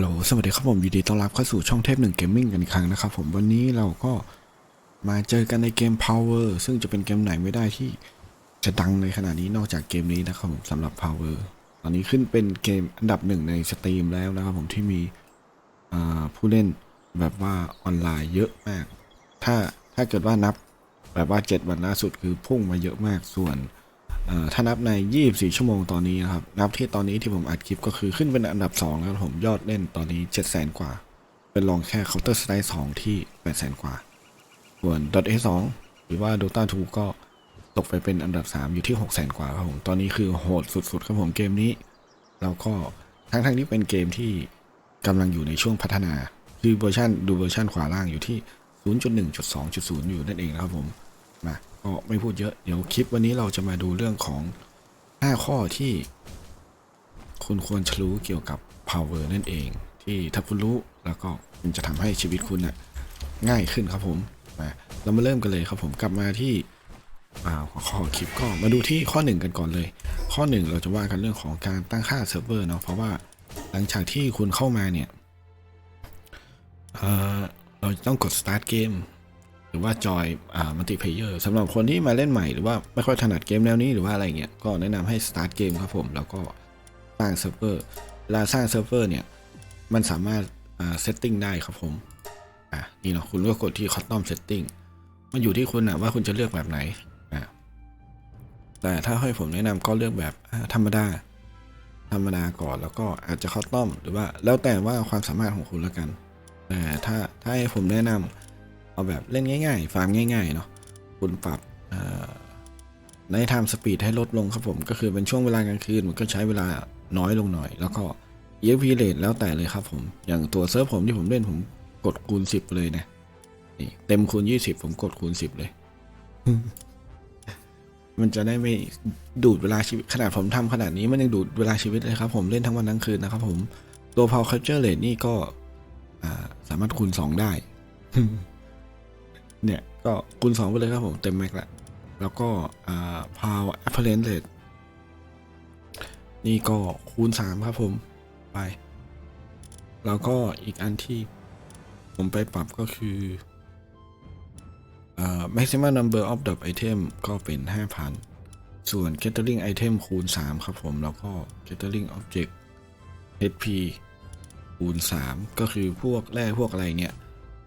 ฮัลโหล สวัสดีครับผมยินดีต้อนรับเข้าสู่ช่องเทพหนึ่งเกมมิ่งกันอีกครั้งนะครับผมวันนี้เราก็มาเจอกันในเกม Power ซึ่งจะเป็นเกมไหนไม่ได้ที่จะดังในขณะนี้นอกจากเกมนี้นะครับผมสำหรับ Power ตอนนี้ขึ้นเป็นเกมอันดับหนึ่งในสตรีมแล้วนะครับผมที่มีผู้เล่นแบบว่าออนไลน์เยอะมาก ถ้าถ้าเกิดว่านับแบบว่า 7 วันล่าสุดคือพุ่งมาเยอะมากส่วน ถ้านับใน 24 ชั่วโมงตอนนี้นะครับ นับที่ตอนนี้ที่ผมอัดคลิปก็คือขึ้นเป็นอันดับ 2 แล้วครับผมยอดเล่นตอนนี้700,000 กว่า เป็นรองแค่ Counter Strike 2 ที่ 8 0 0 0 0 กว่า ส่วน .a 2 หรือว่า Dota 2 ก็ตกไปเป็นอันดับ 3 อยู่ที่ 600,000กว่าครับผม ตอนนี้คือโหดสุดๆครับผมเกมนี้ แล้วก็ทั้งๆที่เป็นเกมที่กำลังอยู่ในช่วงพัฒนา คือเวอร์ชันดูเวอร์ชันขวาล่างอยู่ที่ 0.1.2.0 อยู่นั่นเองนะครับผม มา ก็ไม่พูดเยอะ เดี๋ยวคลิปวันนี้เราจะมาดูเรื่องของ 5 ข้อที่ คุณควรจะรู้เกี่ยวกับ power นั่นเอง ที่ถ้าคุณรู้แล้วก็มันจะทำให้ชีวิตคุณน่ะง่ายขึ้นครับผมมาเรามาเริ่มกันเลยครับผมกลับมาที่าหัวข้อคลิปก็มาดูที่ข้อ 1 กันก่อนเลย ข้อ 1 เราจะว่ากันเรื่องของการตั้งค่าเซิร์ฟเวอร์เนาะเพราะว่าหลังจากที่คุณเข้ามาเนี่ยเเราต้องกด start เกม หรือว่าจอยอ่ามัลติเพเยอร์สำหรับคนที่มาเล่นใหม่หรือว่าไม่ค่อยถนัดเกมแนวนี้หรือว่าอะไรเงี้ยก็แนะนำให้ start เกมครับผมแล้วก็สร้างเซิร์ฟเวอร์เวลาสร้างเซิร์ฟเวอร์เนี่ยมันสามารถอ่าเซตติ้งได้ครับผมอะนี่เนาะคุณก็กดที่ custom setting มันอยู่ที่คุณนะว่าคุณจะเลือกแบบไหนอะแต่ถ้าให้ผมแนะนำก็เลือกแบบธรรมดาธรรมดาก่อนแล้วก็อาจจะ custom หรือว่าแล้วแต่ว่าความสามารถของคุณแล้วกัน แต่ถ้าถ้าให้ผมแนะนำ เอาแบบเล่นง่าย ๆ ฟาร์มง่ายๆเนาะคุณปรับในไทม์สปีดให้ลดลงครับผม ก็คือเป็นช่วงเวลากลางคืนมันก็ใช้เวลาน้อยลงหน่อย แล้วก็ EXP rate แล้วแต่เลยครับผม อย่างตัวเซิร์ฟผมที่ผมเล่นผมกดคูณ 10 เลยนะนี่เต็มคูณ 20 ผมกดคูณ 10 เลย มันจะได้ไม่ดูดเวลาชีวิตขนาดผมทำขนาดนี้มันยังดูดเวลาชีวิตเลยครับผมเล่นทั้งวันทั้งคืนนะครับผมตัว Power Capture Rate นี่ก็สามารถคูณ 2 ได้ เนี่ยก็คูณ2ไปเลยครับผมเต็มแม็กละแล้วก็อ่า power apparent rate นี่ก็คูณ 3 ครับผมไป แล้วก็อีกอันที่ผมไปปรับก็คืออ่า maximum number of drop item ก็เป็น 5,000 ส่วน gathering item คูณ 3 ครับผม แล้วก็ gathering object HP คูณ 3 ก็คือพวกแร่พวกอะไรเนี่ย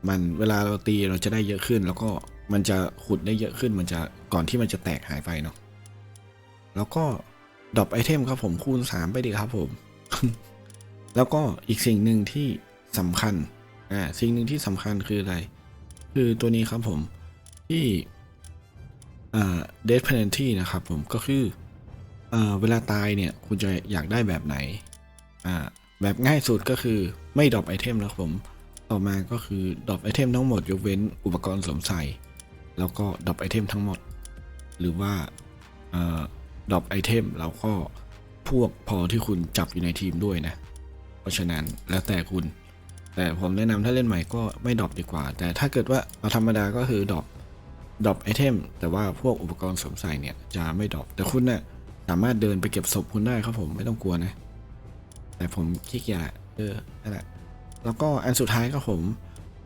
มันเวลาเราตีเราจะได้เยอะขึ้น แล้วก็มันจะขุดได้เยอะขึ้น มันจะก่อนที่มันจะแตกหายไปเนาะแล้วก็ดรอปไอเทมครับผมคูณ 3 ไปดีครับผม แล้วก็อีกสิ่งหนึ่งที่สำคัญอ่าสิ่งหนึ่งที่สำคัญคืออะไร คือตัวนี้ครับผมที่อ่า death penalty นะครับผมก็คืออ่าเวลาตายเนี่ย คุณจะอยากได้แบบไหนอ่าแบบง่ายสุดก็คือไม่ดรอปไอเทมนะครับผม ต่อมาก็คือดรอปไอเทมทั้งหมดยกเว้นอุปกรณ์สวมใส่ แล้วก็ดรอปไอเทมทั้งหมด หรือว่าดรอปไอเทมแล้วก็พวกพอที่คุณจับอยู่ในทีมด้วยนะ เพราะฉะนั้นแล้วแต่คุณ แต่ผมแนะนำถ้าเล่นใหม่ก็ไม่ดรอปดีกว่า แต่ถ้าเกิดว่าเอาธรรมดาก็คือดรอปดรอปไอเทมแต่ว่าพวกอุปกรณ์สวมใส่เนี่ยจะไม่ดรอปแต่คุณนะ่ะสามารถเดินไปเก็บศพคุณได้ครับผมไม่ต้องกลัวนะ แต่ผมขี้เกียจเออนั่นแหละ แล้วก็อันสุดท้ายก็ผม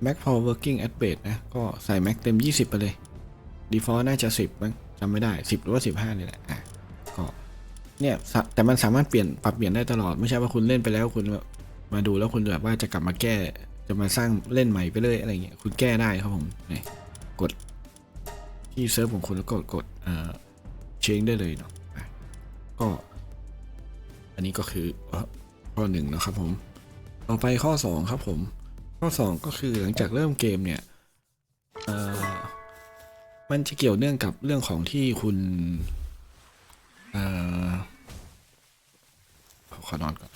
Mac Power Working at Base นะ ก็ใส่ Mac เต็ม 20 ไปเลย Default น่าจะ 10มั้งจำไม่ได้ 10 หรือว่า 15 นี่แหละอะก็เนี่ยแต่มันสามารถเปลี่ยนปรับเปลี่ยนได้ตลอด ไม่ใช่ว่าคุณเล่นไปแล้วคุณมาดูแล้วคุณแบบว่าจะกลับมาแก้จะมาสร้างเล่นใหม่ไปเลยอะไรเงี้ยคุณแก้ได้ครับผมนี่กดที่เซิร์ฟของคุณแล้วกดกดเอ่อเชงได้เลยเนาะก็ อันนี้ก็คือข้อหนึ่งนะครับผม ต่อไปข้อ 2 ครับผม ข้อ 2 ก็คือหลังจากเริ่มเกมเนี่ยมันจะเกี่ยวเนื่องกับเรื่องของที่คุณเอ่อขอนอนก่อน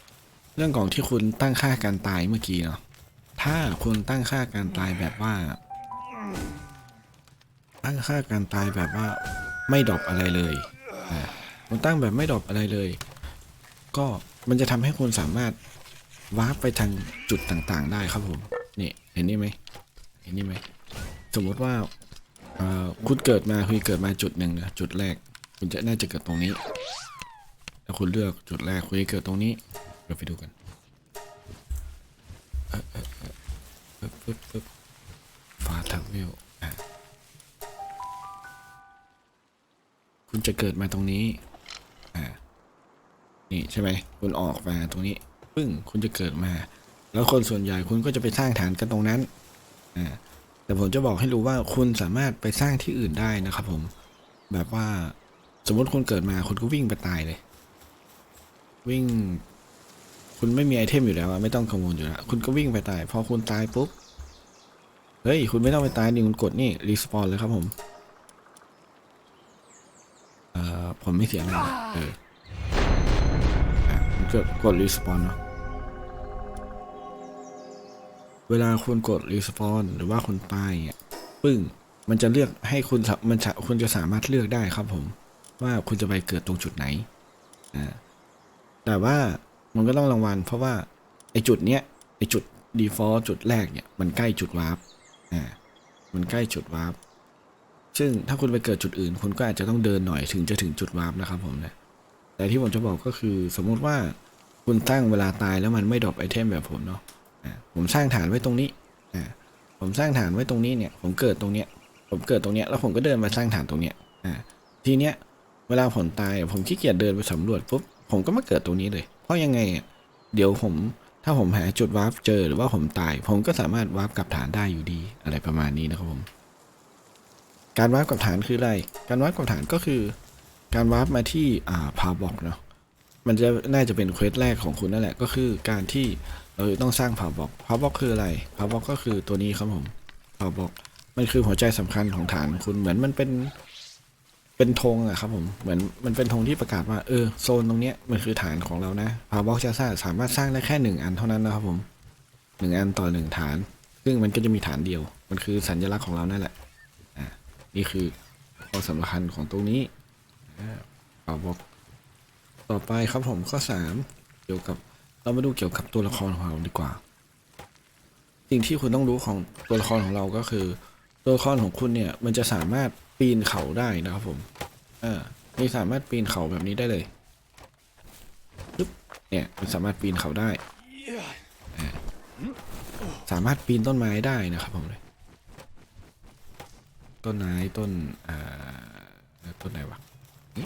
เรื่องของที่คุณตั้งค่าการตายเมื่อกี้เนาะถ้าคุณตั้งค่าการตายแบบว่า ตั้งค่าการตายแบบว่าไม่ดรอปอะไรเลยคุณตั้งแบบไม่ดรอปอะไรเลย ก็มันจะทำให้คุณสามารถ วาร์ปไปทางจุดต่างๆ ได้ครับผมนี่เห็นนี่ไหมเห็นนี่ไหมสมมติว่าคุณเกิดมาคุณเกิดมาจุดหนึ่งนะจุดแรก คุณจะน่าจะเกิดตรงนี้ถ้าคุณเลือกจุดแรกคุณจะเกิดตรงนี้เราไปดูกันปึ๊บปึ๊บปึ๊บฟาทักเวลคุณจะเกิดมาตรงนี้อ่านี่ใช่ไหมคุณออกมาตรงนี้ ปึ้งคุณจะเกิดมา แล้วคนส่วนใหญ่คุณก็จะไปสร้างฐานกันตรงนั้นอ่าแต่ผมจะบอกให้รู้ว่าคุณสามารถไปสร้างที่อื่นได้นะครับ ผม แบบว่าสมมติคุณเกิดมาคุณก็วิ่งไปตายเลย วิ่ง คุณไม่มีไอเทมอยู่แล้วไม่ต้องกังวลอยู่แล้วคุณก็วิ่งไปตายพอคุณตายปุ๊บเฮ้ยคุณไม่ต้องไปตายนี่คุณกดนี่รีสปอนเลยครับผมเอ่อผมไม่เสียอะไรนะเออ กดกดรีสปอนเนาะเวลาคุณกดรีสปอนหรือว่าคุณตายอะปึ้งมันจะเลือกให้คุณมันจะคุณจะสามารถเลือกได้ครับผม ว่าคุณจะไปเกิดตรงจุดไหนอ่าแต่ว่ามันก็ต้องรางวัล เพราะว่าไอจุดเนี้ยไอจุด default จุดแรกเนี่ยมันใกล้จุดวาร์ปอ่ามันใกล้จุดวาร์ปซึ่งถ้าคุณไปเกิดจุดอื่น คุณก็อาจจะต้องเดินหน่อยถึงจะถึงจุดวาร์ปนะครับผมนะ แต่ที่ผมจะบอกก็คือสมมุติว่าคุณตั้งเวลาตายแล้วมันไม่ดรอปไอเทมแบบผมเนาะผมสร้างฐานไว้ตรงนี้ผมสร้างฐานไว้ตรงนี้เนี่ยผมเกิดตรงเนี้ยผมเกิดตรงเนี้ยแล้วผมก็เดินมาสร้างฐานตรงเนี้ยทีเนี้ยเวลาผมตายผมขี้เกียจเดินไปสำรวจปุ๊บผมก็มาเกิดตรงนี้เลย เพราะยังไงเดี๋ยวผมถ้าผมหาจุดวาร์ปเจอหรือว่าผมตาย ผมก็สามารถวาร์ปกลับฐานได้อยู่ดีอะไรประมาณนี้นะครับผมการวาร์ปกลับฐานคืออะไร การวาร์ปกลับฐานก็คือ การวาร์ปมาที่อ่าพาบอกเนาะมันจะน่าจะเป็นเควสแรกของคุณนั่นแหละ ก็คือการที่เราต้องสร้างพาบอกพาบอกคืออะไรพาบอกก็คือตัวนี้ครับผมพาบอกมันคือหัวใจสำคัญของฐานคุณเหมือนมันเป็นเป็นธงอะครับผมเหมือนมันเป็นธงที่ประกาศว่าเออโซนตรงเนี้ยมันคือฐานของเรานะพาบ็อกชาซ่างสามารถสร้างได้แค่หนึ่งอันเท่านั้นนะครับผมหนึ่งอันต่อหนึ่งฐาน ซึ่งมันก็จะมีฐานเดียว มันคือสัญลักษณ์ของเรานั่นแหละอ่านี่คือข้อสำคัญของตรงนี้ พาบอกต่อไปครับผมข้อสามเกี่ยวกับเรามาดูเกี่ยวกับตัวละครของเราดีกว่า สิ่งที่คุณต้องรู้ของตัวละครของเราก็คือ ตัวละครของคุณเนี่ยมันจะสามารถปีนเขาได้นะครับผมอ่านี่สามารถปีนเขาแบบนี้ได้เลยปึ๊บเนี่ยมันสามารถปีนเขาได้สามารถปีนต้นไม้ได้นะครับผมเลยต้นไม้ต้นอ่าต้นไหนวะ เ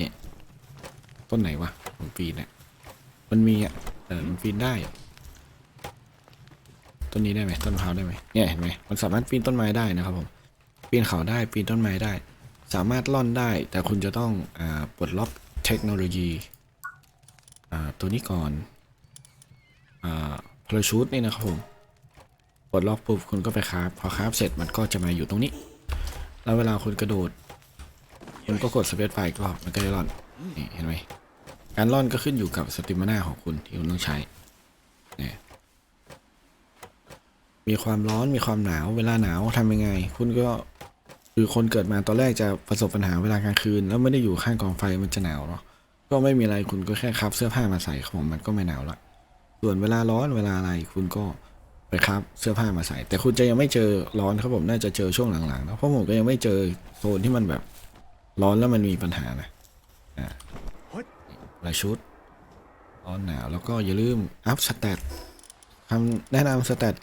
นี่ยต้นไหนวะผมปีนเนี่ยมันมีอะเออมันปีนได้ ต้นนี้ได้ไหมต้นมะพร้าวได้ไหมเนี่ยเห็นไหมมันสามารถปีนต้นไม้ได้นะครับผมปีนเขาได้ปีนต้นไม้ได้ สามารถล่อนได้ แต่คุณจะต้องอ่าปลดล็อกเทคโนโลยีอ่าตัวนี้ก่อนอ่าพลชูดนี่นะครับผม ดล็อกปุ๊บคุณก็ไปคราฟพอคราฟเสร็จมันก็จะมาอยู่ตรงนี้ แล้วเวลาคุณกระโดดคุณก็กดสเปซไฟอีกรอบมันก็จะล่อนนี่เห็นไหมการล่อนก็ขึ้นอยู่กับสติมนาของคุณที่คุณต้องใช้นี่มีความร้อนมีความหนาวเวลาหนาวทำยังไง คุณก็คือคนเกิดมาตอนแรกจะประสบปัญหาเวลากลางคืน แล้วไม่ได้อยู่ข้างกองไฟมันจะหนาวเนาะก็ไม่มีอะไรคุณก็แค่คับเสื้อผ้ามาใส่ครับผมมันก็ไม่หนาวละส่วนเวลาร้อนเวลาอะไรคุณก็ ไปคับเสื้อผ้ามาใส่ แต่คุณจะยังไม่เจอร้อนครับผมน่าจะเจอช่วงหลังๆนะเพราะผมก็ยังไม่เจอโซนที่มันแบบร้อนแล้วมันมีปัญหานะอ่าหลายชุดร้อนหนาวแล้วก็อย่าลืมอัพสเตตคำแนะนำสเตต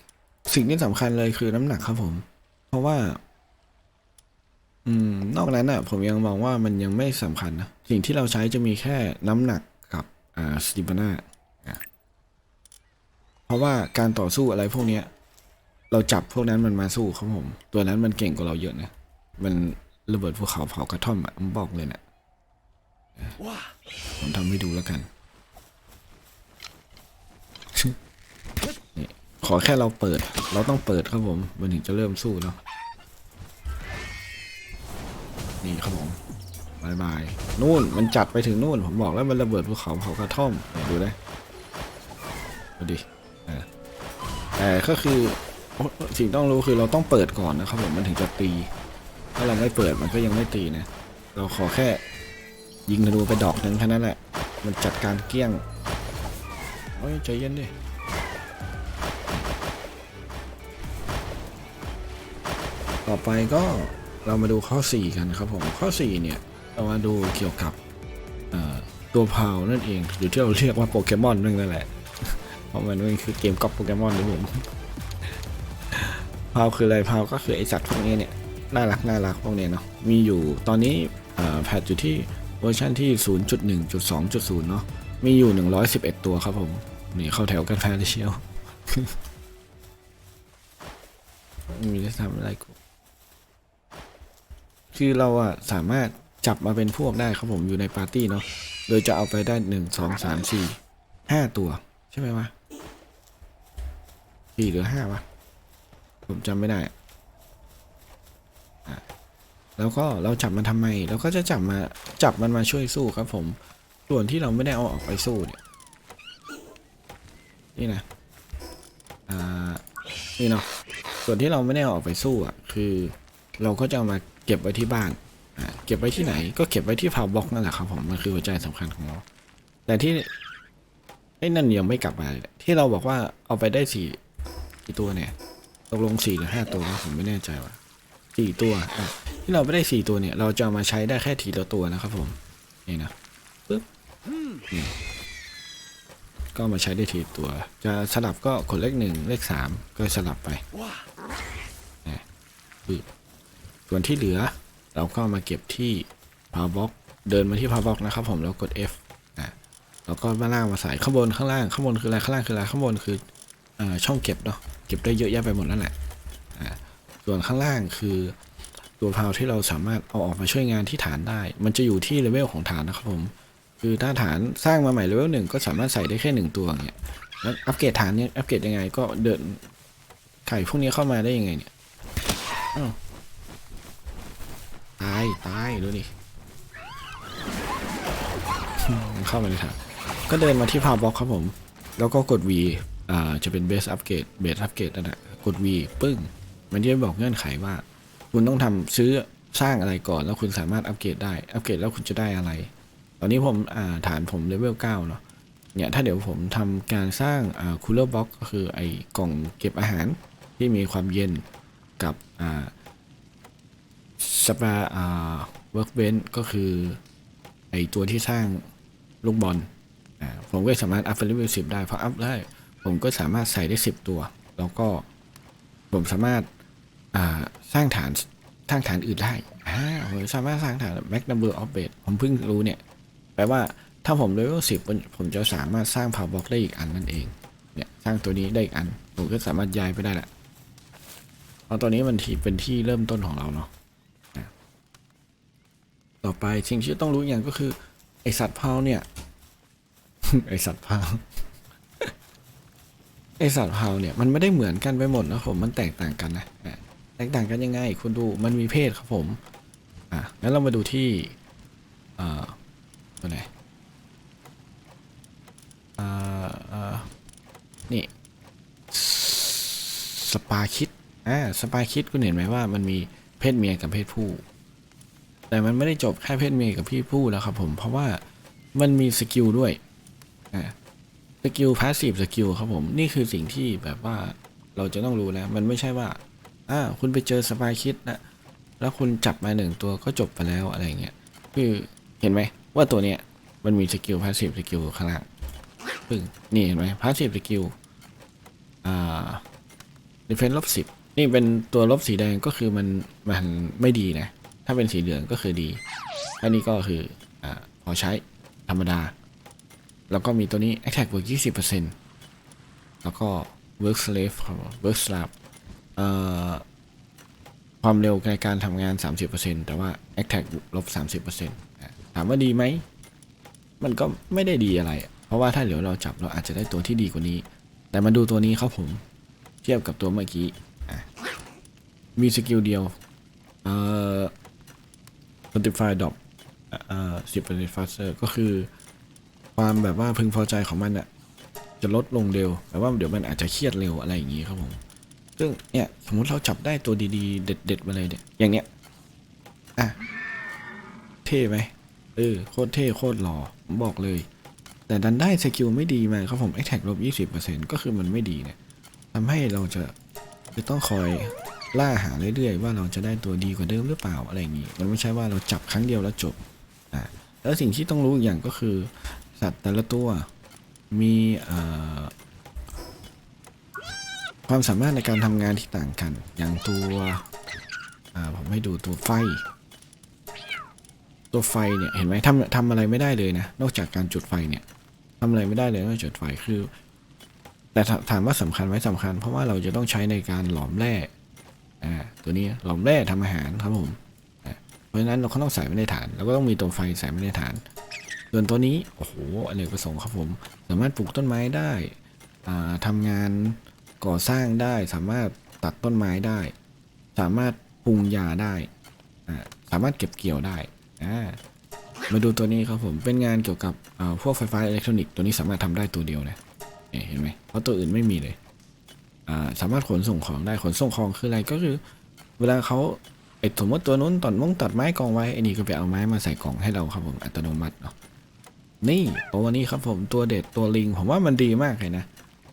สิ่งที่สำคัญเลยคือน้ำหนักครับผม เพราะว่า อืม นอกนั้นอะ ผมยังมองว่ามันยังไม่สำคัญนะสิ่งที่เราใช้จะมีแค่น้ำหนักกับอ่าสติปนาอะเพ ราะว่าการต่อสู้อะไรพวกเนี้ย เราจับพวกนั้นมันมาสู้ครับผม ตัวนั้นมันเก่งกว่าเราเยอะนะ มันระเบิดภูเขาเผากระท่อมอะผมบอกเลยนะผมทำให้ดูแล้วกันนี่ขอแค่เราเปิด เราต้องเปิดครับผม มันถึงจะเริ่มสู้เนาะนี่ครับผมบายบายนู่นมันจัดไปถึงนู่น ผมบอกแล้วมันระเบิดภูเขาเผากระท่อมดูได้ดูดิ แต่ก็คือสิ่งต้องรู้คือเราต้องเปิดก่อนนะครับผมมันถึงจะตี ถ้าเราไม่เปิดมันก็ยังไม่ตีนะเราขอแค่ยิงธนูไปดอกนึงแค่นั้นแหละ มันจัดการเกลี้ยงโอ้ยใจเย็นดิต่อไปก็เรามาดูข้อ 4 กันครับผมข้อ 4 เนี่ย เรามาดูเกี่ยวกับตัวพาวนั่นเองหรือที่เราเรียกว่าโปเกมอนนั่นแหละ เพราะมันมันคือเกมก๊อปโปเกมอนนะผมพาวคืออะไรพาวก็คือไอสัตว์พวกนี้เนี่ยน่ารักน่ารักพวกนี้เนาะมีอยู่ตอนนี้แพทอยู่ที่เวอร์ชันที่ 0.1.2.0 เนาะมีอยู่ 111 ตัวครับผม นี่เข้าแถวกันแฟนเลยเชียวไม่มีได้ทำอะไรกูคือเราอะสามารถจับมาเป็นพวกได้ครับผมอยู่ในปาร์ตี้เนาะโดยจะเอาไปได้หนึ่งสองสามสี่ห้าตัว ใช่ไหมวะ สี่หรือห้าวะผมจำไม่ได้แล้วก็เราจับมันทำไมเราก็จะจับมาจับมันมาช่วยสู้ครับผม ส่วนที่เราไม่ได้เอาออกไปสู้เนี่ยนี่นะอ่านี่เนาะส่วนที่เราไม่ได้เอาออกไปสู้อะ คือ เราก็จะเอามาเก็บไว้ที่บ้านอ่าเก็บไว้ที่ไหน ก็เก็บไว้ที่พาวบ็อกนั่นแหละครับผมมันคือหัวใจสำคัญของเราแต่ที่ไอ้นั่นยังไม่กลับมาเลยที่เราบอกว่าเอาไปได้สี่ กี่ตัวเนี่ยตกลงสี่หรือห้าตัวผมไม่แน่ใจว่ะสี่ตัวที่เราไม่ได้สี่ตัวเนี่ย เราจะมาใช้ได้แค่ทีละตัวนะครับผมนี่นะปึ๊บนี่ก็มาใช้ได้ทีตัว จะสลับก็กดเลขหนึ่งเลขสามก็สลับไปนี่ปึ๊บส่วนที่เหลือ เราก็มาเก็บที่ power box เดินมาที่ power box นะครับผมแล้วกด F อะแล้วก็มาล่างมาใส่ข้างบนข้างล่างข้างบนคืออะไรข้างล่างคืออะไรข้างบนคืออ่อช่องเก็บเนาะ เก็บได้เยอะแยะไปหมดนั่นแหละส่วนข้างล่างคือตัวพาวที่เราสามารถเอาออกมาช่วยงานที่ฐานได้ มันจะอยู่ที่เลเวลของฐานนะครับผม คือถ้าฐานสร้างมาใหม่เลเวลหนึ่งก็สามารถใส่ได้แค่หนึ่งตัวเงี้ยแล้วอัปเกรดฐานเนี่ยอัปเกรดยังไงก็เดินไข่พวกนี้เข้ามาได้ยังไงเนี่ยตายตายดูดิมันเข้ามาในฐานก็เดินมาที่พาวบ็อกครับผม แล้วก็กด V อ่าจะเป็นเบสอัปเกรดเบสอัปเกรดนั่นแหละกด V ปึ้ง มันจะบอกเงื่อนไขว่า คุณต้องทำซื้อสร้างอะไรก่อน แล้วคุณสามารถอัปเกรดได้อัปเกรดแล้วคุณจะได้อะไร ตอนนี้ผมอ่าฐานผมเลเวล9เนาะเนี่ยถ้าเดี๋ยวผมทำการสร้างอ่าคูลเลอร์บ็อกก็คือไอ้กล่องเก็บอาหารที่มีความเย็นกับอ่าสปาอ่าเวิร์กเบนก็คือไอตัวที่สร้างลูกบอลอ่าผมก็สามารถอัพเลเวลสิบได้พออัพได้ ผมก็สามารถใส่ได้สิบตัว แล้วก็ผมสามารถาสร้างฐานสร้างฐานอื่นได้อ่าผมสามารถสร้างฐาน max number of bed ผมเพิ่งรู้เนี่ย แปลว่าถ้าผมเลเวลสิบผมจะสามารถสร้าง power block ได้อีกอันนั่นเอง เนี่ย สร้างตัวนี้ได้อีกอัน ผมก็สามารถย้ายไปได้แหละเพราะตัวนี้มันที่เป็นที่เริ่มต้นของเราเนาะต่อไปสิ่งที่ต้องรู้อย่างก็คือ ไอสัตว์เผาเนี่ย ไอสัตว์เผา สัตว์เผาเนี่ยมันไม่ได้เหมือนกันไปหมดนะผมมันแตกต่างกันนะแตกต่างกันยังไงคุณดูมันมีเพศครับผมอะงั้นเรามาดูที่อ่อตัวไหนเอ่อเอ่อนี่สปาคิดอ่าสปาคิดคุณเห็นไหมว่ามันมีเพศเมียกับเพศผู้ แต่มันไม่ได้จบแค่เพศเมียกับพี่ผู้แล้วครับผมเพราะว่ามันมีสกิลด้วยอ่า สกิลพาสซีฟสกิลครับผม นี่คือสิ่งที่แบบว่าเราจะต้องรู้แล้ว มันไม่ใช่ว่าอ่าคุณไปเจอสปายคิดนะแล้วคุณจับมาหนึ่งตัวก็จบไปแล้วอะไรเงี้ยคือเห็นไหมว่าตัวเนี้ยมันมีสกิลพาสซีฟสกิลข้างล่างพึ่งนี่เห็นไหมพาสซีฟสกิลอ่าดิเฟนลบสิบนี่เป็นตัวลบสีแดงก็คือมันมันไม่ดีนะ ถ้าเป็นสีเหลืองก็คือดีอันนี้ก็คืออ่าพอใช้ธรรมดา แล้วก็มีตัวนี้ attack บวก20%แล้วก็ work slave ครับ work slave เอ่อความเร็วในการทำงาน 30%แต่ว่า attack ลบ 30%อะถามว่าดีไหม มันก็ไม่ได้ดีอะไร เพราะว่าถ้าเดี๋ยวเราจับเราอาจจะได้ตัวที่ดีกว่านี้ แต่มาดูตัวนี้ครับผม เทียบกับตัวเมื่อกี้ มีสกิลเดียว เอ่อ Spotify Drop เอ่อสิบเปอร์เซ็นต์ faster ก็คือ ความแบบว่าพึงพอใจของมันอะจะลดลงเร็วแต่ว่าเดี๋ยวมันอาจจะเครียดเร็วอะไรอย่างงี้ครับผม ซึ่งเนี่ยสมมติเราจับได้ตัวดีๆ เด็ดๆมาเลยเนี่ยอย่างเนี้ยอะเท่ไหมเออโคตรเท่โคตรหล่อผมบอกเลย แต่ดันได้สกิลไม่ดีมาครับผม attack ลบยี่สิบเปอร์เซ็นต์ก็คือมันไม่ดีเนี่ยทำให้เราจะจะต้องคอยล่าหาเรื่อยๆ ว่าเราจะได้ตัวดีกว่าเดิมหรือเปล่าอะไรอย่างงี้ มันไม่ใช่ว่าเราจับครั้งเดียวแล้วจบอะแล้วสิ่งที่ต้องรู้อีกอย่างก็คือ สัตว์แต่ละตัว มีความสามารถในการทำงานที่ต่างกัน อย่างตัวผมให้ดูตัวไฟ ตัวไฟเนี่ยเห็นไหมทำทำอะไรไม่ได้เลยนะ นอกจากการจุดไฟเนี่ยทำอะไรไม่ได้เลยนอกจากจุดไฟคือ แต่ถามว่าสำคัญไหมสำคัญ เพราะว่าเราจะต้องใช้ในการหลอมแร่ตัวนี้หลอมแร่ทำอาหารครับผมเพราะฉะนั้นเราก็ต้องใส่ไว้ในฐานแล้วก็ต้องมีตัวไฟใส่ไว้ในฐาน ส่วนตัวนี้ โอ้โหอเนกประสงค์ครับผม สามารถปลูกต้นไม้ได้อ่าทำงานก่อสร้างได้ สามารถตัดต้นไม้ได้ สามารถปรุงยาได้สามารถเก็บเกี่ยวได้ มาดูตัวนี้ครับผม เป็นงานเกี่ยวกับพวกไฟฟ้าอิเล็กทรอนิกส์ตัวนี้สามารถทำได้ตัวเดียวนะเห็นไหมเพราะตัวอื่นไม่มีเลย สามารถขนส่งของได้ ขนส่งของคืออะไรก็คือ เวลาเขาไอสมมติตัวนู้นตัดมงตัดไม้กองไว้ไอ้นี่ก็ไปเอาไม้มาใส่กล่องให้เราครับผมอัตโนมัติเนาะ นี่ตัวนี้ครับผมตัวเด็ดตัวลิง ผมว่ามันดีมากเลยนะ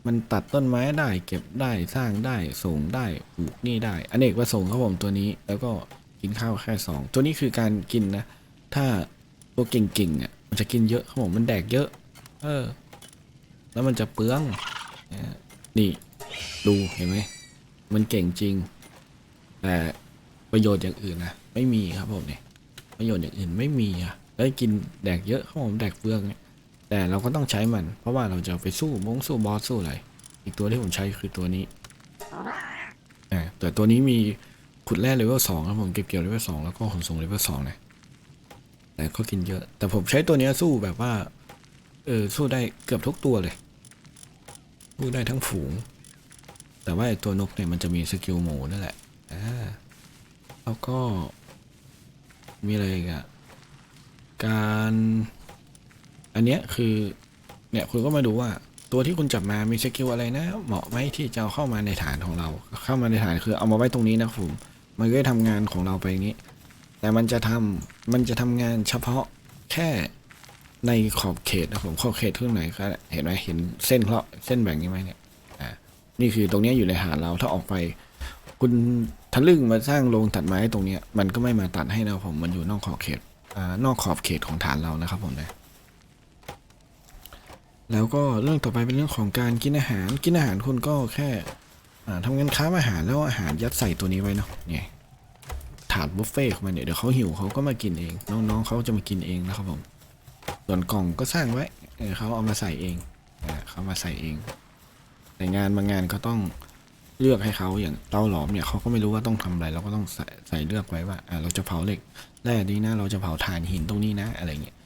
มันตัดต้นไม้ได้เก็บได้สร้างได้ส่งได้ปลูกนี่ได้อเนกประสงค์ครับผมตัวนี้ แล้วก็กินข้าวแค่สองตัวนี้คือการกินนะ ถ้าตัวเก่งๆอะมันจะกินเยอะครับผมมันแดกเยอะ เออ แล้วมันจะเปลืองนี่ยนี่ดูเห็นไหมมันเก่งจริง แต่ประโยชน์อย่างอื่นนะไม่มีครับผมเนี่ยประโยชน์อย่างอื่นไม่มีอะ แล้กินแดกเยอะครับผมแดกเฟืองเนี่ยแต่เราก็ต้องใช้มัน เพราะว่าเราจะไปสู้มงสู้บอสสู้อะไรอีกตัวที่ผมใช้คือตัวนี้อ่าแต่ตัวนี้มีขุดแร่เลเวลสองครับผมเก็บเกี่ยวเลเวลสองแล้วก็ขนส่งเลเวลสองนะแต่ก็กินเยอะ แต่ผมใช้ตัวนี้สู้แบบว่าเออสู้ได้เกือบทุกตัวเลยสู้ได้ทั้งฝูง แต่ว่าตัวนกเนี่ยมันจะมีสกิลหมูนั่นแหละอ่าแล้วก็มีอะไรอีกอะ การ อันเนี้ยคือเนี่ยคุณก็มาดูว่าตัวที่คุณจับมามีสกิลอะไรนะ เหมาะไหมที่จะเเข้ามาในฐานของเรา เข้ามาในฐานคือเอามาไว้ตรงนี้นะครับผมมันก็จะทำงานของเราไปอย่างนี้ แต่มันจะทำมันจะทำงานเฉพาะแค่ในขอบเขตนะผมขอบเขตเครื่องไหนก็เห็นไหมเห็นเส้นเพราะเส้นแบ่งนี้ไหมเนี่ยอ่านี่คือตรงนี้อยู่ในฐานเราถ้าออกไป คุณทะลึ่งมาสร้างโรงตัดไม้ตรงเนี้ยมันก็ไม่มาตัดให้นะครับผมมันอยู่นอกขอบเขต อนอกขอบเขตของฐานเรานะครับผมนะแล้วก็เรื่องต่อไปเป็นเรื่องของการกินอาหาร กินอาหารคุณก็แค่อ่าทำงานค้าอาหารแล้วอาหารยัดใส่ตัวนี้ไว้เนาะเนี่ยถาดบุฟเฟ่ต์ของมันเนี่ยเดี๋ยวเขาหิวเขาก็มากินเอง น้องๆเขาจะมากินเองนะครับผมส่วนกล่องก็สร้างไว้เขาเอามาใส่เองเขามาใส่เอง แต่งานบางงานก็ต้อง เลือกให้เขาอย่างเตาหลอมเนี่ยเขาก็ไม่รู้ว่าต้องทำอะไรเราก็ต้องใส่ใส่เลือกไว้ว่าอ่าเราจะเผาเหล็กแร่นี้นะเราจะเผาถ่านหินตรงนี้นะ อะไรเงี้ย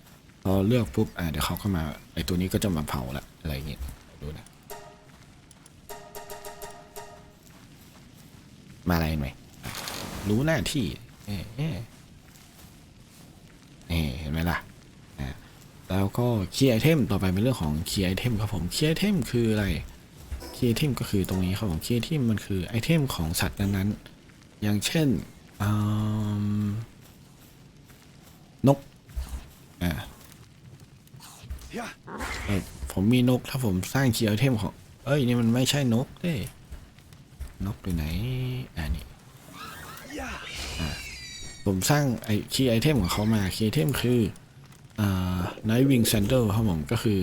พอเลือกปุ๊บอ่าเดี๋ยวเขาก็มาไอตัวนี้ก็จะมาเผาละอะไรเงี้ยดูนะมาอะไรไหมรู้หน้าที่เอ๊ะเอ๊ะนี่เห็นไหมล่ะอ่าแล้วก็คีย์ไอเทมต่อไปเป็นเรื่องของคีย์ไอเทมครับผมคีย์ไอเทมคืออะไร คีย์ไอเทมก็คือตรงนี้ครับผมคีย์ไอเทมมันคือไอเทมของสัตว์นั้นๆ อย่างเช่นนกอ่าเออผมมีนกถ้าผมสร้างคีย์ไอเทมของ เอ้ยนี่มันไม่ใช่นกเด้นกอยู่ไหนอ่านี่ผมสร้างไอคีย์ไอเทมของเขามาคีย์ไอเทมคืออ่า Night Wing Sandal ครับผมก็คือ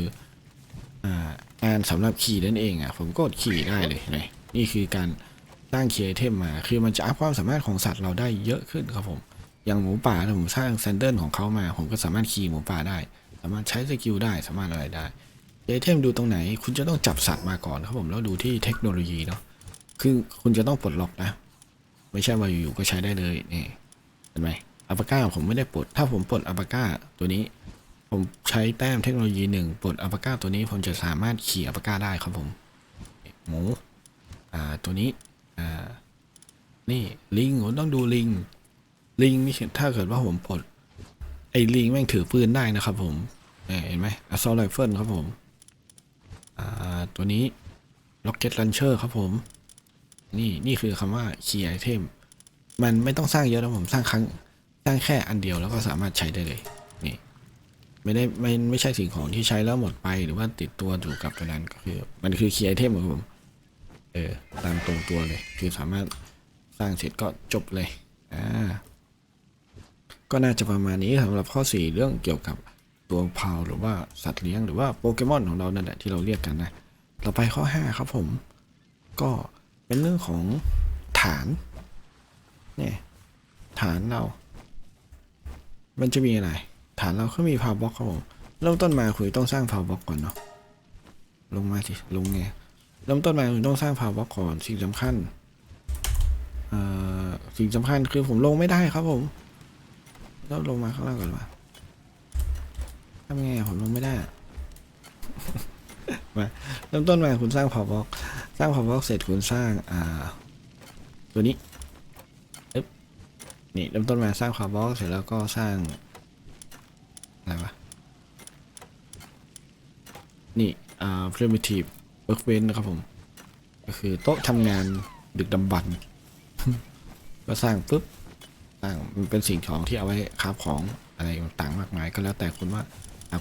อ่า งานสำหรับขี่นั่นเองอะผมกดขี่ได้เลยนไหมนี่คือการสร้างเคียร์ไอเทมมา คือมันจะอัพความสามารถของสัตว์เราได้เยอะขึ้นครับผม อย่างหมูป่าถ้าผมสร้างแซนเดิลของเขามา ผมก็สามารถขี่หมูป่าได้ สามารถใช้สกิลได้สามารถอะไรได้เคียร์ไอเทมดูตรงไหน คุณจะต้องจับสัตว์มาก่อนครับผมแล้วดูที่เทคโนโลยีเนาะคือคุณจะต้องปลดล็อกนะ ไม่ใช่ว่าอยู่ๆก็ใช้ได้เลยนี่เห็นไหมอัปก้าผมไม่ได้ปลด ถ้าผมปลดอัปก้าตัวนี้ ผมใช้แต้มเทคโนโลยีหนึ่งปลดอัปก้าตัวนี้ผมจะสามารถขี่อัปก้าได้ครับผม หมู อ่า ตัวนี้ อ่า นี่ลิงผมต้องดูลิง ลิงนี่ถ้าเกิดว่าผมปลด ไอ้ลิงแม่งถือปืนได้นะครับผม เห็นไหมอ s ซ u ลไรเฟิลครับผม อ่า ตัวนี้ Rocket Launcher ครับผม นี่นี่คือคำว่า Key Item มันไม่ต้องสร้างเยอะนะผมสร้างครั้ง สร้างแค่อันเดียวแล้วก็สามารถใช้ได้เลย นี่ ไม่ได้ไม่ไม่ใช่สิ่งของที่ใช้แล้วหมดไปหรือว่าติดตัวอยู่กับตัวนั้นก็คือ มันคือคีย์ไอเทมของผมเออตามตรงตัวเลย คือสามารถสร้างเสร็จก็จบเลยอ่าก็น่าจะประมาณนี้สำหรับข้อ 4 เรื่องเกี่ยวกับตัวพาวหรือว่าสัตว์เลี้ยงหรือว่าโปเกมอนของเรานั่นแหละที่เราเรียกกันนะต่อไปข้อ 5 ครับผม ก็เป็นเรื่องของฐานเนี่ยฐานเรา มันจะมีอะไร ฐานเราก็มีพาวบล็อกครับผมเริ่มต้นมาคุณต้องสร้างพาวบล็อกก่อนเนาะลงมาสิลงไงเริ่มต้นมาคุณต้องสร้างพาวบล็อกก่อนสิ่งสำคัญเอ่อสิ่งสำคัญคือผมลงไม่ได้ครับผมแล้วลงมาข้างล่างก่อนวะทำไงผมลงไม่ได้มาเริ่มต้นมาคุณสร้างพาวบ็อกสร้างพาวบ็อกเสร็จคุณสร้างอ่าตัวนี้อึ๊บนี่เริ่มต้นมาสร้างพาวบ็อกเสร็จแล้วก็สร้าง อะไรวะ นี่ อ่า primitive workbench นะครับผม ก็คือโต๊ะทำงานดึกดำบรรพ์ก็สร้างปุ๊บสร้างมันเป็นสิ่งของที่เอาไว้คราของอะไรต่างๆมากมาย ก็แล้วแต่คุณว่า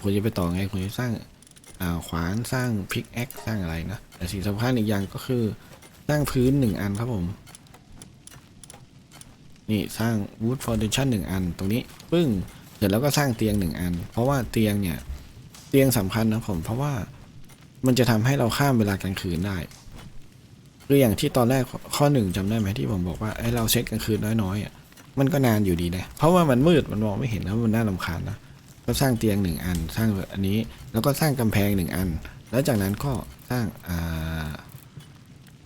คุณจะไปต่อไงคุณจะสร้างขวานสร้างพิกแอคสร้างอะไรนะ แต่สิ่งสำคัญอีกอย่างก็คือสร้างพื้นหนึ่งอันครับผม นี่สร้าง wood foundation หนึ่งอันตรงนี้ ปึ้ง เสร็จแล้วก็สร้างเตียงหนึ่งอัน เพราะว่าเตียงเนี่ย เตียงสำคัญนะผมเพราะว่ามันจะทำให้เราข้ามเวลากลางคืนได้คืออย่างที่ตอนแรกข้อหนึ่งจำได้ไหมที่ผมบอกว่าไอ้เราเซตกลางคืนน้อยๆอะมันก็นานอยู่ดีนะเพราะว่ามันมืดมันมองไม่เห็นแล้วมันน่ารำคาญนะก็สร้างเตียงหนึ่งอันสร้างอันนี้แล้วก็สร้างกำแพงหนึ่งอัน แล้วจากนั้นก็สร้างอ่า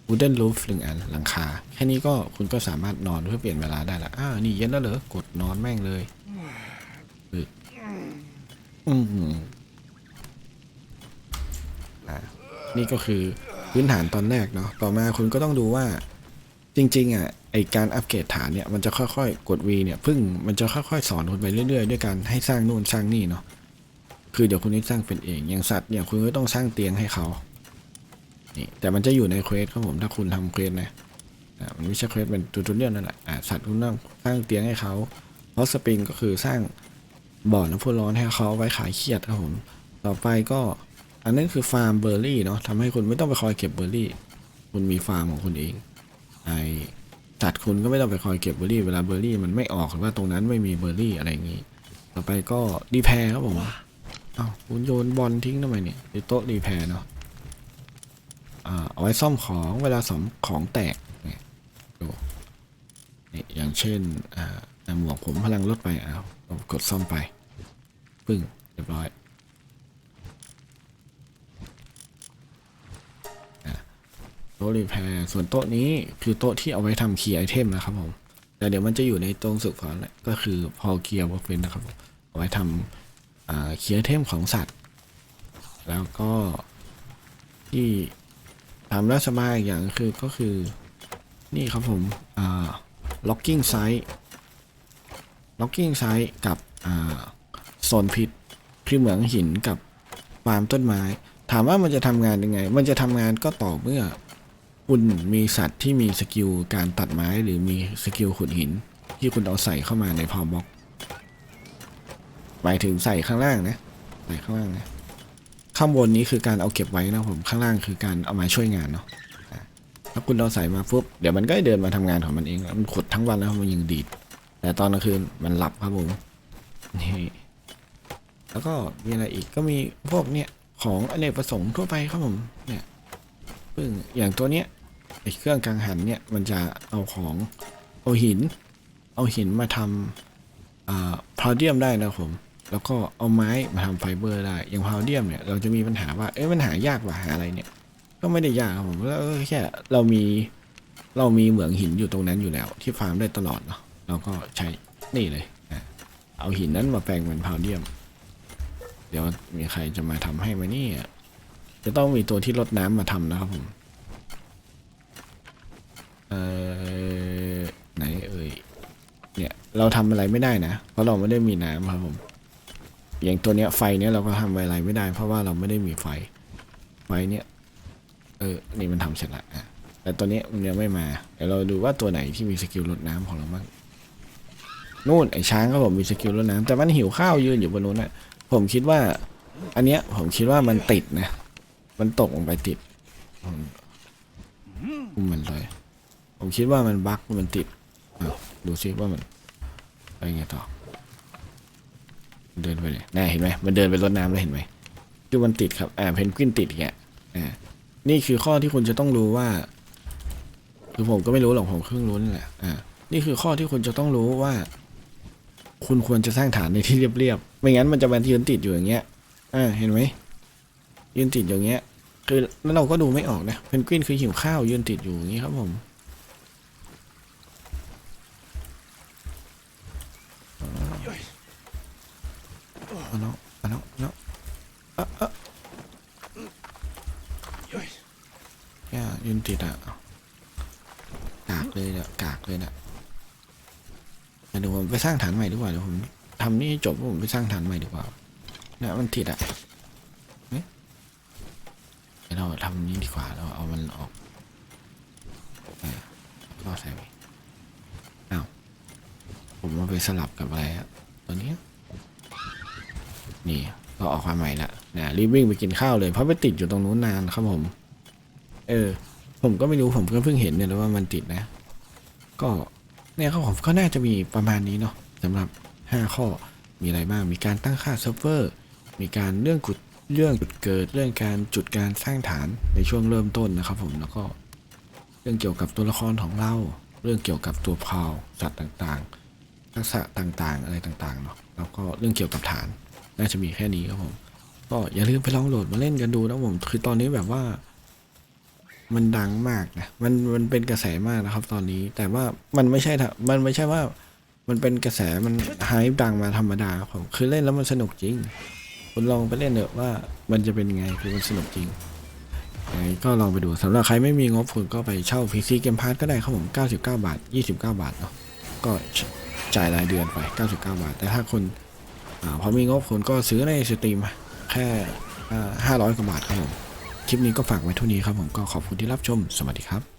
wooden roof หนึ่งอันหลังคา แค่นี้ก็คุณก็สามารถนอนเพื่อเปลี่ยนเวลาได้ละอ้าวนี่เย็นแล้วเหรอกดนอนแม่งเลย อืมอ่านี่ก็คือพื้นฐานตอนแรกเนาะต่อมาคุณก็ต้องดูว่าจริง ๆ อะไอการอัปเกรดฐานเนี่ยมันจะค่อยๆ กด V เนี่ยพึ่งมันจะค่อยๆ สอนคุณไปเรื่อยๆ ด้วยการให้สร้างนู่นสร้างนี่เนาะคือเดี๋ยวคุณนี่สร้างเป็นเองอย่างสัตว์เนี่ยคุณก็ต้องสร้างเตียงให้เขานี่แต่มันจะอยู่ในเควสครับผมถ้าคุณทำเควสนะอ่ามันไม่ใช่เควสเป็นตัวตัวเรื่องนั่นแหละอ่าสัตว์คุณต้องสร้างเตียงให้เขาเพราะสปริงก็คือสร้าง บ่อน้ำพุร้อนให้เขาเอาไว้ขายเครียดครับผม ต่อไปก็อันนั้นคือฟาร์มเบอร์รี่เนาะทำให้คุณไม่ต้องไปคอยเก็บเบอร์รี่ คุณมีฟาร์มของคุณเองไอสัตว์คุณก็ไม่ต้องไปคอยเก็บเบอร์รี่เวลาเบอร์รี่มันไม่ออกหรือว่าตรงนั้นไม่มีเบอร์รี่อะไรอย่างนี้ ต่อไปก็รีแพร์ครับผมอ้าวคุณโยนบอลทิ้งทำไมเนี่ยในโต๊ะรีแพร์เนาะอ่าเอาไว้ซ่อมของเวลาสมของแตกเนี่ยดูนี่อย่างเช่นอ่า อ่หมวกผมพลังลดไปอ้าวเรากดซ่อมไป ปึ้งเรียบร้อยโต๊ะรีแพร์ส่วนโต๊ะนี้คือโต๊ะที่เอาไว้ทำคีย์ไอเทมนะครับผมแต่เดี๋ยวมันจะอยู่ในตรงสุดฝอนและก็คือพอเกียร์วอร์เฟนนะครับผมเอาไว้ทำคีย์ไอเทมของสัตว์ แล้วก็ที่ทำแล้วสบายอีกอย่างคือก็คือนี่ครับผมอ่า locking site locking site กับโซนพิษคือเหมืองหินกับฟาร์มต้นไม้ ถามว่ามันจะทำงานยังไง มันจะทำงานก็ต่อเมื่อคุณมีสัตว์ที่มีสกิลการตัดไม้หรือมีสกิลขุดหิน ที่คุณเอาใส่เข้ามาในพาวบ็อกหมายถึงใส่ข้างล่างนะใส่ข้างล่างนะข้างบนนี้คือการเอาเก็บไว้นะผมข้างล่างคือการเอามาช่วยงานเนาะถ้าคุณเอาใส่มาปุ๊บเดี๋ยวมันก็เดินมาทำงานของมันเองมันขุดทั้งวันแล้วมันยังดีด แต่ตอนกลางคืนมันหลับครับผมนี่แล้วก็มีอะไรอีกก็มีพวกเนี้ยของอเนกประสงค์ทั่วไปครับผมเนี่ยซึ่งอย่างตัวเนี้ยไอ้เครื่องกังหันเนี่ยมันจะเอาของเอาหิน เอาหินมาทำอ่าพาเดียมได้นะครับผม แล้วก็เอาไม้มาทำไฟเบอร์ได้ อย่างพาวเดียมเนี่ยเราจะมีปัญหาว่าเอ๊ะมันหายากกว่าหาอะไรเนี่ย ก็ไม่ได้ยากครับผมแล้วแค่เรามีเรามีเหมืองหินอยู่ตรงนั้นอยู่แล้ว ที่ฟาร์มได้ตลอดเนาะ เราก็ใช้นี่เลยอะเอาหินนั้นมาแปลงเป็นพาวเดียม เดี๋ยวมีใครจะมาทำให้ไหมเนี่ยจะต้องมีตัวที่ลดน้ำมาทำนะครับผมเอ่อไหนเอ่ยเนี่ยเราทำอะไรไม่ได้นะ เพราะเราไม่ได้มีน้ำครับผม อย่างตัวเนี้ยไฟเนี้ยเราก็ทำอะไรไม่ได้ เพราะว่าเราไม่ได้มีไฟไฟเนี้ยเออนี่มันทำเสร็จละอะแต่ตัวเนี้ยมันยังไม่มาเดี๋ยวเราดูว่าตัวไหนที่มีสกิลลดน้ำของเราบ้าง นู่นไอ้ช้างก็ผมมีสกิลลดน้ำแต่มันหิวข้าวยืนอยู่บนนู้นนะผมคิดว่า อันเนี้ยผมคิดว่ามันติดนะ มันตกลงไปติดอืมอุ้มมันเลย ผมคิดว่ามันบั๊กมันติดดูซิว่ามันไปไงต่อ เดินไปเลยน่าเห็นไหมมันเดินไปรดน้ำแล้วเห็นไหมคือมันติดครับอ่าเพนกวินติดอย่างเงี้ยอ่านี่คือข้อที่คุณจะต้องรู้ว่า คือผมก็ไม่รู้หรอกผมเพิ่งรู้นี่แหละอ่านี่คือข้อที่คุณจะต้องรู้ว่า คุณควรจะสร้างฐานในที่เรียบๆ ไม่งั้นมันจะมายืนติดอยู่อย่างเงี้ยอ่าเห็นไหมยืนติดอย่างเงี้ย คือแล้วเราก็ดูไม่ออกนะ เพนกวินคือหิวข้าวยืนติดอยู่อย่างนี้ครับผมเอาแล้วเอาแล้วเอาแล้วอะอะเนี่ยยืนติดอะกากเลยเนี่ยกากเลยเนี่ย เดี๋ยวผมไปสร้างฐานใหม่ดีกว่าเดี๋ยวผมทำนี่จบผมไปสร้างฐานใหม่ดีกว่าเนี่ยมันติดอะเนี่ยเดี๋ยเราทำนี้ดีกว่าเราเอามันออกก็ใส่ไปอ้าวผมเอาไปสลับกับอะไรอะตัวนี้ นี่ก็ออกมาใหม่ละนะรีบวิ่งไปกินข้าวเลยเพราะไปติดอยู่ตรงนู้นนานครับผม เออ ผมก็ไม่รู้ผมก็เพิ่งเห็นเนี่ยแล้วว่ามันติดนะ ก็ เนี่ยครับผมก็น่าจะมีประมาณนี้เนาะสำหรับ 5 ข้อมีอะไรบ้างมีการตั้งค่าเซิร์ฟเวอร์มีการเรื่องกุดเรื่องจุดเกิด เรื่องการจุดการสร้างฐานในช่วงเริ่มต้นนะครับ ผมแล้วก็เรื่องเกี่ยวกับตัวละครของเรา เรื่องเกี่ยวกับตัวพาวสัตว์ต่างๆ ทักษะต่างๆ อะไรต่างๆเนาะแล้วก็เรื่องเกี่ยวกับฐาน น่าจะมีแค่นี้ครับผมก็อย่าลืมไปลองโหลดมาเล่นกันดูนะผมคือตอนนี้แบบว่า มันดังมากนะมันมันเป็นกระแสมากนะครับ ตอนนี้แต่ว่ามันไม่ใช่ทะมันไม่ใช่ว่า มันเป็นกระแสมันไฮป์ดังมาธรรมดาครับผมคือเล่นแล้วมันสนุกจริง คุณลองไปเล่นเถอะว่ามันจะเป็นไงคือมันสนุกจริงยังไงก็ลองไปดูสำหรับใครไม่มีงบคุณก็ไปเช่า PC เกมพาร์ทก็ได้ครับผม 99 บาท 29 บาทเนาะก็จ่ายรายเดือนไป 99 บาท แต่ถ้าคุณอ่าพอมีงบคุณก็ซื้อในสตรีมแค่อ่า500 กว่าบาทครับผม คลิปนี้ก็ฝากไว้เท่านี้ครับผมก็ขอบคุณที่รับชม สวัสดีครับ